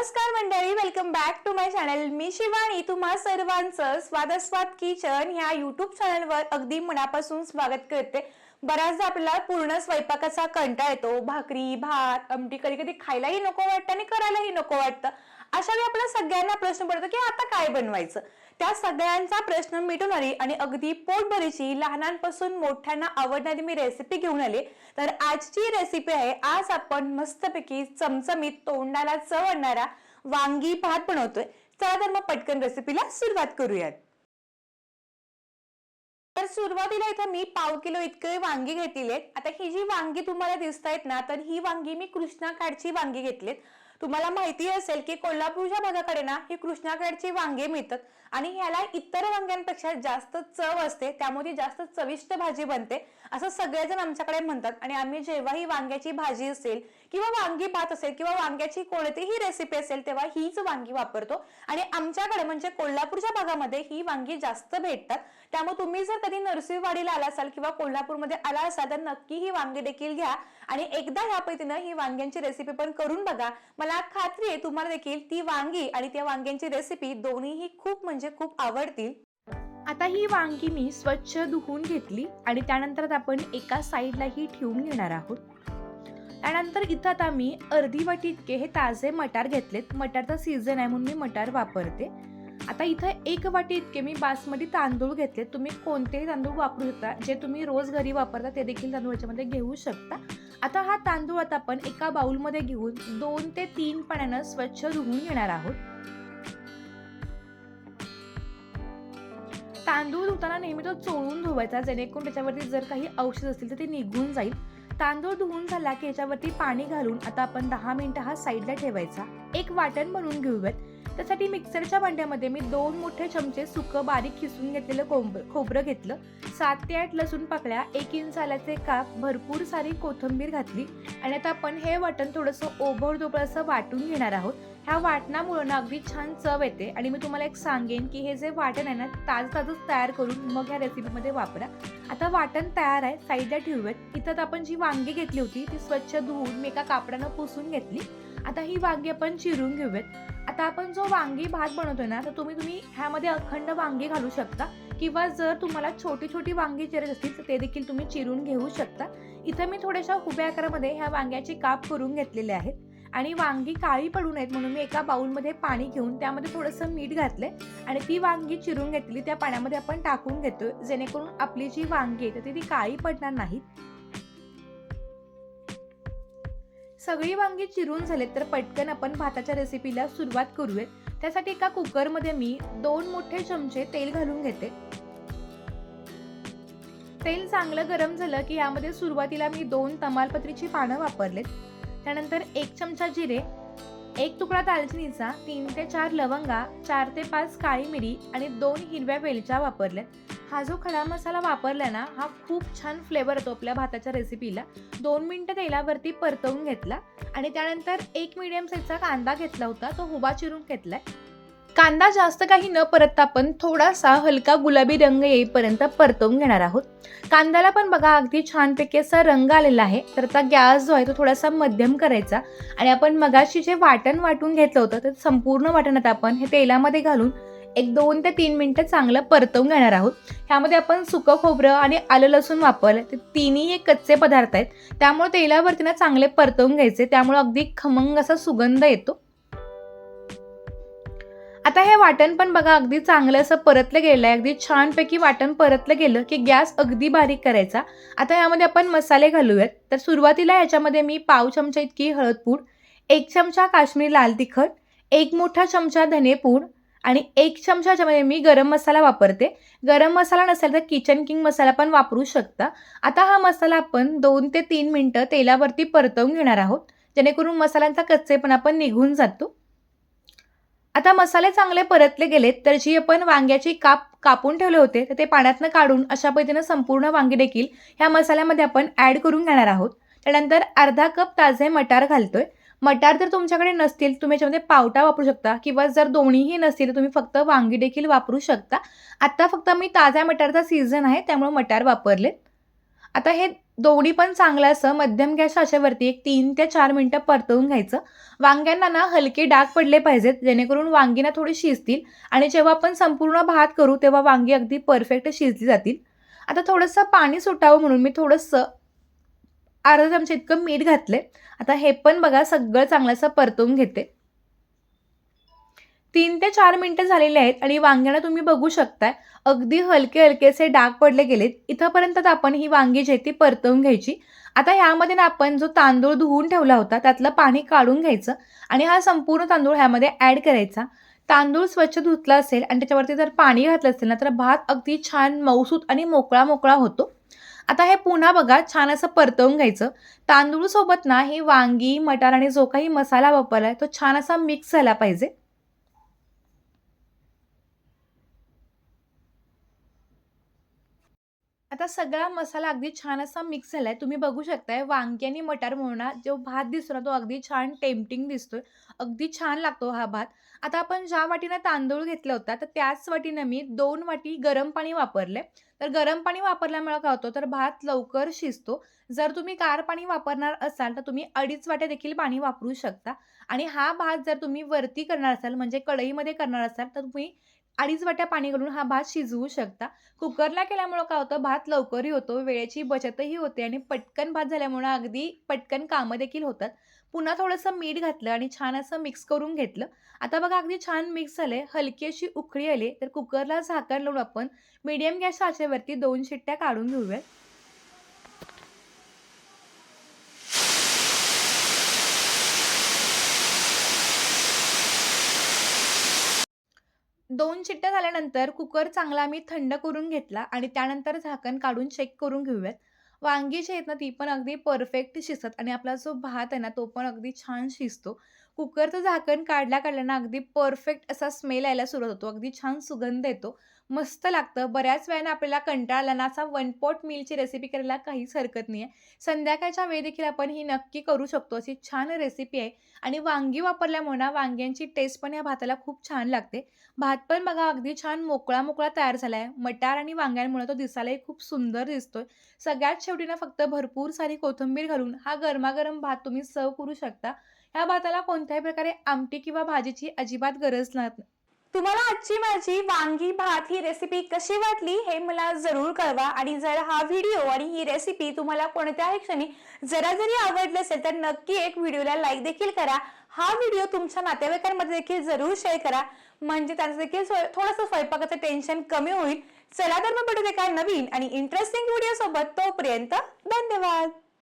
नमस्कार मंडळी welcome back to my channel मी शिवानी तुम्हा सर्वांचं स्वादस्वाद किचन ह्या युट्यूब चॅनलवर अगदी मनापासून स्वागत करते. बऱ्याचदा आपल्याला पूर्ण स्वयंपाकाचा कंटाळा येतो. भाकरी भात आमटी कधी कधी खायलाही नको वाटतं आणि करायलाही नको वाटतं. अशा वेळी आपल्या सगळ्यांना प्रश्न पडतो की आता काय बनवायचं? त्या सगळ्यांचा प्रश्न मिटवणारी आणि अगदी पोटभरीची लहानांपासून मोठ्यांना आवडणारी मी रेसिपी घेऊन आले. तर आजची रेसिपी आहे आज आपण मस्तपैकी चमचमीत तोंडाला चव आणणारा वांगी भात बनवतोय. चला तर मग पटकन रेसिपीला सुरुवात करूयात. तर सुरुवातीला इथं मी पाव किलो इतके वांगी घेतलेली आहेत. आता ही जी वांगी तुम्हाला दिसत आहेत ना तर ही वांगी मी कृष्णा वांगी घेतलीत. तुम्हाला माहिती असेल की कोल्हापूरच्या भागाकडे ना ही कृष्णाकडची वांगे मिळतात. आणि ह्याला इतर वांग्यांपेक्षा जास्त चव असते त्यामुळे ती जास्त चविष्ट भाजी बनते. असं सगळेजण आमच्याकडे म्हणतात. आणि आम्ही जेव्हा ही वांग्याची भाजी असेल किंवा वांगी भात असेल किंवा वांग्याची कोणतीही रेसिपी असेल तेव्हा हीच वांगी वापरतो. आणि आमच्याकडे म्हणजे कोल्हापूरच्या भागामध्ये ही वांगी जास्त भेटतात. त्यामुळे तुम्ही जर कधी नरसिंहवाडीला आला असाल किंवा कोल्हापूरमध्ये आला असाल तर नक्की ही वांगी देखील घ्या. आणि एकदा ह्या पद्धतीनं ही वांग्यांची रेसिपी पण करून बघा. मला खात्री आहे तुम्हाला देखील ती वांगी आणि त्या वांग्यांची रेसिपी दोन्हीही खूप म्हणजे खूप आवडतील. आता ही वांगी मी स्वच्छ धुवून घेतली आणि त्यानंतर आपण एका साईडला ही ठेवून घेणार आहोत. त्यानंतर इथं आता मी अर्धी वाटी इतके हे ताजे मटार घेतलेत. मटारचा सीझन आहे म्हणून मी मटार वापरते. आता इथं एक वाटी इतके मी बासमती तांदूळ घेतले तुम्ही कोणतेही तांदूळ वापरू शकता. जे तुम्ही रोज घरी वापरता ते देखील तांदूळ याच्यामध्ये घेऊ शकता. आता हा तांदूळ आता आपण एका बाउलमध्ये घेऊन दोन ते तीन पाण्यानं स्वच्छ धुवून घेणार आहोत. तांदूळ धुताना नेहमी तो चोळून धुवायचा. जेणेकरून त्याच्यावरती जर काही औषध असतील तर ते निघून जाईल. तांदूळ धुवून झाला की याच्यावरती पाणी घालून आता आपण दहा मिनिटं हा साईडला ठेवायचा. एक वाटण बनवून घेऊयात. त्यासाठी मिक्सरच्या भांड्यामध्ये मी दोन मोठे चमचे सुकं बारीक खिसून घेतलेलं कोंब खोबरं घेतलं. सात ते आठ लसूण पाकळ्या एक इंच आल्याचे काप भरपूर सारी कोथिंबीर घातली. आणि आता आपण हे वाटण थोडंसं ओबडधोबड असं वाटून घेणार आहोत. ह्या वाटणामुळं ना अगदी छान चव येते. आणि मी तुम्हाला एक सांगेन की हे जे वाटण आहे ना ताज ताजंच तयार करून मग ह्या रेसिपीमध्ये वापरा. आता वाटण तयार आहे साईडला ठेवूयात. इथं आपण जी वांगी घेतली होती ती स्वच्छ धुवून मी एका कापडानं पुसून घेतली. आता ही वांगी आपण चिरून घेऊयात. आता आपण जो वांगी भात बनवतोय ना तर तुम्ही तुम्ही ह्यामध्ये अखंड वांगी घालू शकता. किंवा जर तुम्हाला छोटी छोटी वांगी चिरत असतील तर ते देखील तुम्ही चिरून घेऊ शकता. इथं मी थोड्याशा उभ्या आकारामध्ये ह्या वांग्याची काप करून घेतलेले आहेत. आणि वांगी काळी पडू नयेत म्हणून मी एका बाऊलमध्ये पाणी घेऊन त्यामध्ये थोडंसं मीठ घातले आणि ती वांगी चिरून घेतली त्या पाण्यामध्ये आपण टाकून घेतोय. जेणेकरून आपली जी वांगी आहे तर ती काळी पडणार नाहीत. सगळी वांगी चिरून झालेत तर पटकन आपण भाताच्या रेसिपीला सुरुवात करूयात. त्यासाठी एका कुकरमध्ये मी दोन मोठे चमचे तेल घालून घेते. तेल चांगलं गरम झालं की यामध्ये सुरुवातीला मी दोन तमालपत्रीची पानं वापरलेत. त्यानंतर एक चमचा जिरे एक तुकडा दालचिनीचा तीन ते चार लवंगा चार ते पाच काळी मिरी आणि दोन हिरव्या वेलच्या वापरल्यात. हा जो खडा मसाला वापरला ना हा खूप छान फ्लेवर येतो आपल्या भाताच्या रेसिपीला दोन मिनटं तेलावरती परतवून घेतला आणि त्यानंतर एक मिडियम साईजचा कांदा घेतला होता तो हुबा चिरून घेतलाय. कांदा जास्त काही न परतता आपण थोडासा हलका गुलाबी रंग येईपर्यंत परतवून घेणार आहोत. कांद्याला पण बघा अगदी छानपैकी असा रंग आलेला आहे. तर आता गॅस जो आहे तो थोडासा मध्यम करायचा आणि आपण मगाशी जे वाटण वाटून घेतलं होतं तर संपूर्ण वाटण आता आपण हे तेलामध्ये घालून एक दोन ते तीन मिनटं चांगलं परतवून घेणार आहोत. ह्यामध्ये आपण सुकं खोबरं आणि आलं लसूण वापरलं ते तिन्ही हे कच्चे पदार्थ आहेत. त्यामुळे तेलावरती ना चांगले परतवून घ्यायचे त्यामुळे अगदी खमंग असा सुगंध येतो. आता हे वाटण पण बघा अगदी चांगलं असं परतलं गेलं आहे अगदी छानपैकी वाटण परतलं गेलं की गॅस अगदी बारीक करायचा. आता यामध्ये आपण मसाले घालूयात. तर सुरुवातीला याच्यामध्ये मी पाव चमचा इतकी हळदपूड एक चमचा काश्मीरी लाल तिखट एक मोठा चमचा धनेपूड आणि एक चमचा याच्यामध्ये मी गरम मसाला वापरते. गरम मसाला नसेल तर किचन किंग मसाला पण वापरू शकता. आता हा मसाला आपण दोन ते तीन मिनटं तेलावरती परतवून घेणार आहोत. जेणेकरून मसाल्यांचा कच्चेपणा पण निघून जातो. आता मसाले चांगले परतले गेलेत तर जी आपण वांग्याची काप कापून ठेवले होते तर ते पाण्यातनं काढून अशा पद्धतीनं संपूर्ण वांगी देखील ह्या मसाल्यामध्ये आपण ॲड करून घेणार आहोत. त्यानंतर अर्धा कप ताजे मटार घालतोय. मटार जर तुमच्याकडे नसतील तुम्ही याच्यामध्ये पावटा वापरू शकता किंवा जर दोन्हीही नसतील तर तुम्ही फक्त वांगी देखील वापरू शकता. आत्ता फक्त मी ताज्या मटारचा सीझन आहे त्यामुळे मटार वापरले आता हे दोन्ही पण चांगलं असं मध्यम गॅस अशावरती एक तीन ते चार मिनटं परतवून घ्यायचं. वांग्यांना ना हलके डाग पडले पाहिजेत जेणेकरून वांगी ना थोडी शिजतील आणि जेव्हा आपण संपूर्ण भात करू तेव्हा वांगी अगदी परफेक्ट शिजली जातील. आता थोडंसं पाणी सुटावं म्हणून मी थोडंसं अर्धा चमचा इतकं मीठ घातले आता हे पण बघा सगळं चांगलं असं परतवून घेते. तीन ते चार मिनटं झालेले आहेत आणि वांग्यांना तुम्ही बघू शकताय अगदी हलके हलकेसे डाग पडले गेलेत. इथंपर्यंत तर आपण ही वांगी जी आहे ती परतवून घ्यायची. आता ह्यामध्ये ना आपण जो तांदूळ धुवून ठेवला होता त्यातलं पाणी काढून घ्यायचं आणि हा संपूर्ण तांदूळ ह्यामध्ये ॲड करायचा. तांदूळ स्वच्छ धुतला असेल आणि त्याच्यावरती जर पाणी घातलं असेल ना तर भात अगदी छान मऊसूत आणि मोकळा मोकळा होतो. आता हे पुन्हा बघा छान असं परतवून घ्यायचं. तांदूळसोबत ना हे वांगी मटार आणि जो काही मसाला वापरला आहे तो छान असा मिक्स झाला पाहिजे आता सगळा मसाला अगदी छान असा मिक्स झालाय. तुम्ही बघू शकताय वांगी आणि मटार म्हणून जो भात दिसतो ना तो अगदी छान टेम्पटिंग दिसतोय. अगदी छान लागतो हा भात. आता आपण ज्या वाटीनं तांदूळ घेतला होता तर त्याच वाटीनं मी दोन वाटी गरम पाणी वापरले तर गरम पाणी वापरल्यामुळे काय होतं? तर भात लवकर शिजतो. जर तुम्ही कार पाणी वापरणार असाल तर तुम्ही अडीच वाट्या देखील पाणी वापरू शकता. आणि हा भात जर तुम्ही वरती करणार असाल म्हणजे कढईमध्ये करणार असाल तर तुम्ही अडीच वाट्या पाणी घालून हा भात शिजवू शकता. कुकरला केल्यामुळं काय होतं? भात लवकरही होतो वेळेची बचतही होते आणि पटकन भात झाल्यामुळं अगदी पटकन कामं देखील होतात. पुन्हा थोडंसं मीठ घातलं आणि छान असं मिक्स करून घेतलं. आता बघा अगदी छान मिक्स झाले. हलकी अशी उकळी आली. तर कुकरला झाकण लावून आपण मीडियम गॅस आचेवरती दोन शिट्ट्या काढून घेऊयात. दोन शिट्ट्या झाल्यानंतर कुकर चांगला आम्ही थंड करून घेतला आणि त्यानंतर झाकण काढून चेक करून घेऊयात. वांगी जी आहेत ना ती पण अगदी परफेक्ट शिजतात आणि आपला जो भात आहे ना तो पण अगदी छान शिजतो. कुकरचं झाकण काढल्या काढल्यानं अगदी परफेक्ट असा स्मेल यायला सुरुवात होतो. अगदी छान सुगंध येतो. मस्त लागतं. बऱ्याच वेळानं आपल्याला कंटाळला ना असा वन पॉट मीलची रेसिपी करायला काहीच हरकत नाही आहे संध्याकाळच्या वेळी देखील आपण ही नक्की करू शकतो. अशी छान रेसिपी आहे. आणि वांगी वापरल्यामुळे ना वांग्यांची टेस्ट पण या भाताला खूप छान लागते. भात पण बघा अगदी छान मोकळा मोकळा तयार झाला आहे मटार आणि वांग्यांमुळे तो दिसायलाही खूप सुंदर दिसतोय. सगळ्यात शेवटी ना फक्त भरपूर सारी कोथिंबीर घालून हा गरमागरम भात तुम्ही सर्व करू शकता. ह्या भाताला कोणत्याही प्रकारे आमटी किंवा भाजीची अजिबात गरज नाही. तुम्हाला आजची माझी वांगी भात ही रेसिपी कशी वाटली हे मला जरूर कळवा. आणि जर हा व्हिडिओ आणि ही रेसिपी तुम्हाला कोणत्याही क्षणी जरा जरी आवडली असेल तर नक्की एक व्हिडिओला लाईक देखील करा. हा व्हिडिओ तुमच्या नातेवाईकांमध्ये देखील जरूर शेअर करा. म्हणजे त्यांचं देखील थोडंसं स्वयंपाकाचं टेन्शन कमी होईल. चला तर मग भेटूया एका नवीन आणि इंटरेस्टिंग व्हिडिओ सोबत. तोपर्यंत धन्यवाद.